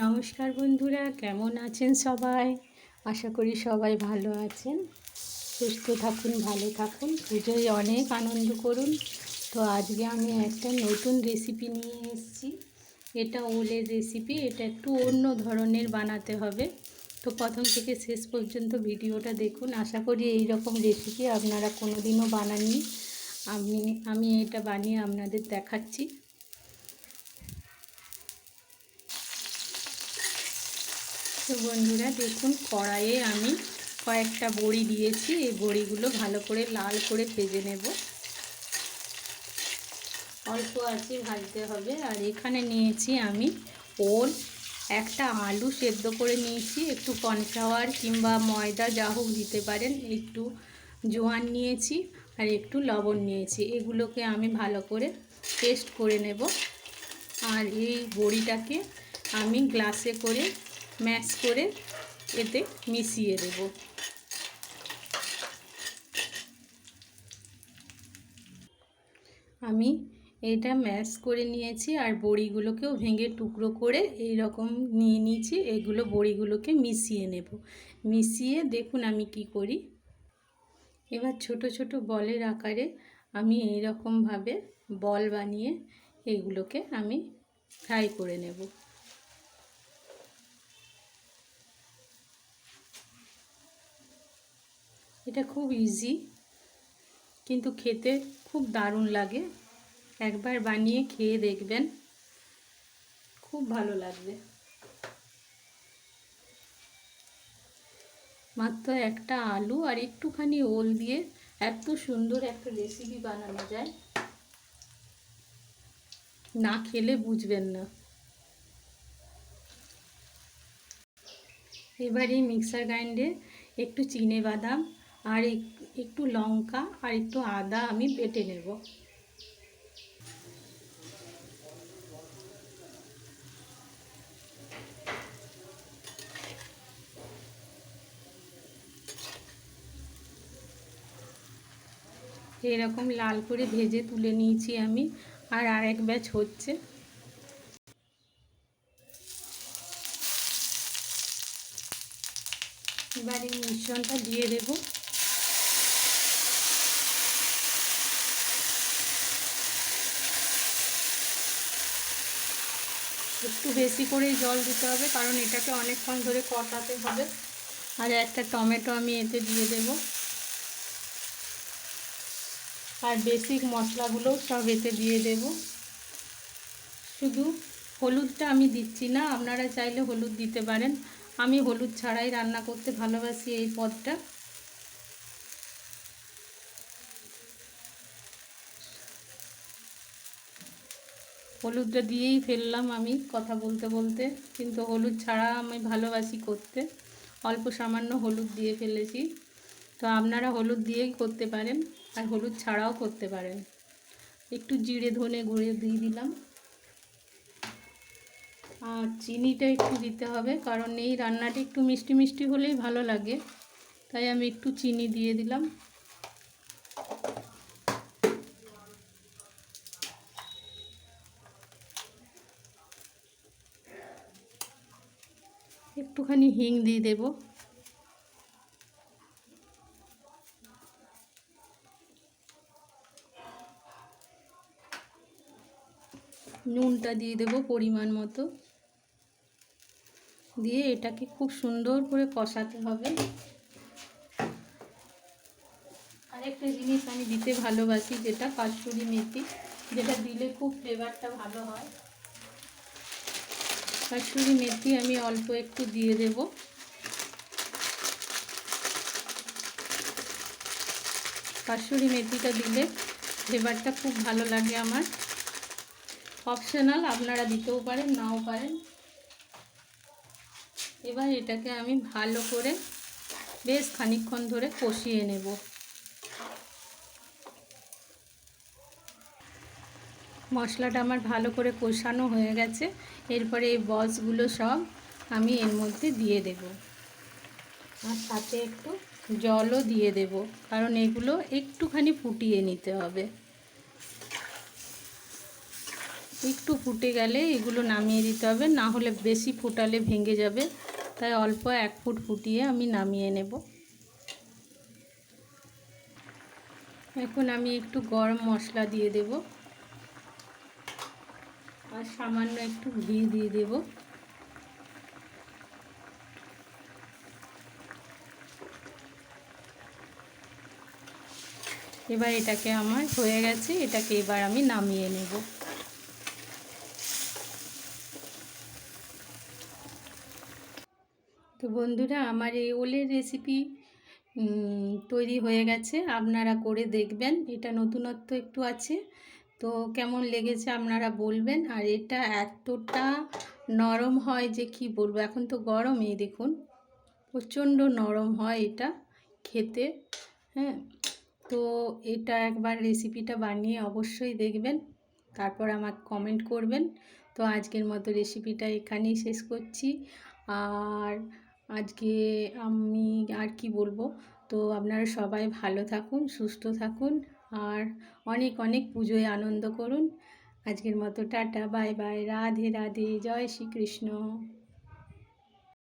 নমস্কার বন্ধুরা, কেমন আছেন সবাই? আশা করি সবাই ভালো আছেন। সুস্থ থাকুন, ভালো থাকুন, পুজোয় অনেক আনন্দ করুন। তো আজকে আমি একটা নতুন রেসিপি নিয়ে এসেছি। এটা ওলের রেসিপি এটা একটু অন্য ধরনের বানাতে হবে। তো প্রথম থেকে শেষ পর্যন্ত ভিডিওটা দেখুন। আশা করি এই রকম রেসিপি আপনারা কোনো দিনও বানাননি। আমি আমি এটা বানিয়ে আপনাদের দেখাচ্ছি। তো বন্ধুরা দেখুন, কড়াইয়ে আমি কয়েকটা বড়ি দিয়েছি। এই বড়িগুলো ভালো করে লাল করে ভেজে নেব। অল্প আছে ভাজতে হবে। আর এখানে নিয়েছি আমি ওল। একটা আলু সেদ্ধ করে নিয়েছি। একটু কর্নফ্লাওয়ার কিংবা ময়দা যা হোক দিতে পারেন। একটু জোয়ান নিয়েছি আর একটু লবণ নিয়েছি। এগুলোকে আমি ভালো করে পেস্ট করে নেব। আর এই বড়িটাকে আমি গ্লাসে করে ম্যাশ করে এতে মিশিয়ে দেব। আমি এটা ম্যাশ করে নিয়েছি আর বড়িগুলোকেও ভেঙে টুকরো করে এই রকম নিয়ে নিয়েছি, এগুলো বড়িগুলোকে মিশিয়ে নেব। মিশিয়ে দেখুন আমি কি করি। এবার ছোট ছোট বলের আকারে আমি এই রকমভাবে বল বানিয়ে এগুলোকে আমি ফ্রাই করে নেব। এটা খুব ইজি কিন্তু খেতে খুব দারুণ লাগে। একবার বানিয়ে খেয়ে দেখবেন, খুব ভালো লাগবে। মাত্র একটা আলু আর একটুখানি ওল দিয়ে এত সুন্দর একটা রেসিপি বানানো যায়। না খেলে বুঝবেন না। এবার মিক্সার গ্রাইন্ডে একটু চিনে বাদাম আর একটু লঙ্কা আর একটু আদা আমি বেটে নেব। এরকম লাল করে ভেজে তুলে নিয়েছি আমি, আর আরেক ব্যাচ হচ্ছে। এবার এই মিশ্রণটা দিয়ে দেব। একটু বেশি করেই জল দিতে হবে, কারণ এটাকে অনেকক্ষণ ধরে কষাতে হবে। আর একটা টমেটো আমি এতে দিয়ে দেব। আর বেসিক মশলাগুলোও সব এতে দিয়ে দেব। শুধু হলুদটা আমি দিচ্ছি না, আপনারা চাইলে হলুদ দিতে পারেন। আমি হলুদ ছাড়াই রান্না করতে ভালোবাসি এই পদটা। হলুদটা দিয়েই ফেললাম আমি কথা বলতে বলতে। কিন্তু হলুদ ছাড়া আমি ভালোবাসি করতে। অল্প সামান্য হলুদ দিয়ে ফেলেছি। তো আপনারা হলুদ দিয়েই করতে পারেন আর হলুদ ছাড়াও করতে পারেন। একটু জিরে ধনে গুঁড়ে দিয়ে দিলাম। আর চিনিটা একটু দিতে হবে, কারণ এই রান্নাটি একটু মিষ্টি মিষ্টি হলেই ভালো লাগে। তাই আমি একটু চিনি দিয়ে দিলাম। একটুখানি হিং দিয়ে দেব। নুনটা দিয়ে দেব পরিমাণ মতো। দিয়ে এটাকে খুব সুন্দর করে কষাতে হবে। আরেকটা জিনিস আমি দিতে ভালোবাসি, যেটা কাস্তুরি মেথি, যেটা দিলে খুব ফ্লেভারটা ভালো হয়। কাস্তুরি মেথি আমি অল্প একটু দিয়ে দেব। কাস্তুরি মেথিটা দিলে ফ্লেভারটা খুব ভালো লাগে আমার। অপশনাল আপনারা দিতেও পারেন, নাও পারেন। এবার এটাকে আমি ভালো করে বেশ খানিক্ষণ ধরে কষিয়ে নেব। মশলাটা আমার ভালো করে কষানো হয়ে গেছে। এরপরে এই বসগুলো সব আমি এর মধ্যে দিয়ে দেব। আর সাথে একটু জলও দিয়ে দেব, কারণ এগুলো একটুখানি ফুটিয়ে নিতে হবে। একটু ফুটে গেলে এগুলো নামিয়ে দিতে হবে, না হলে বেশি ফুটালে ভেঙে যাবে। তাই অল্প এক ফুট ফুটিয়ে আমি নামিয়ে নেব। এখন আমি একটু গরম মশলা দিয়ে দেব। আর সামান্য একটু ঘি দিয়ে দেবো। এবার এটাকে আমার হয়ে গেছে, এটাকে এবার আমি নামিয়ে নেব। তো বন্ধুরা, আমার এই ওলের রেসিপি তৈরি হয়ে গেছে। আপনারা করে দেখবেন, এটা নতুনত্ব একটু আছে। তো কেমন লেগেছে আপনারা বলবেন? আর এটা এতটা নরম হয় যে কি বলব? এখন তো গরম দেখুন, প্রচণ্ড নরম হয় এটা খেতে হ্যাঁ? তো এটা একবার রেসিপিটা বানিয়ে অবশ্যই দেখবেন, তারপর আমাকে কমেন্ট করবেন। তো আজকের মতো রেসিপিটা এখানেই শেষ করছি। আর আজকে আমি আর কি বলব? তো আপনারা সবাই ভালো থাকুন, সুস্থ থাকুন। আর অনেক অনেক পুজোয় আনন্দ করুন। আজকের মতো tata, bye bye, Radhe Radhe, জয় শ্রীকৃষ্ণ।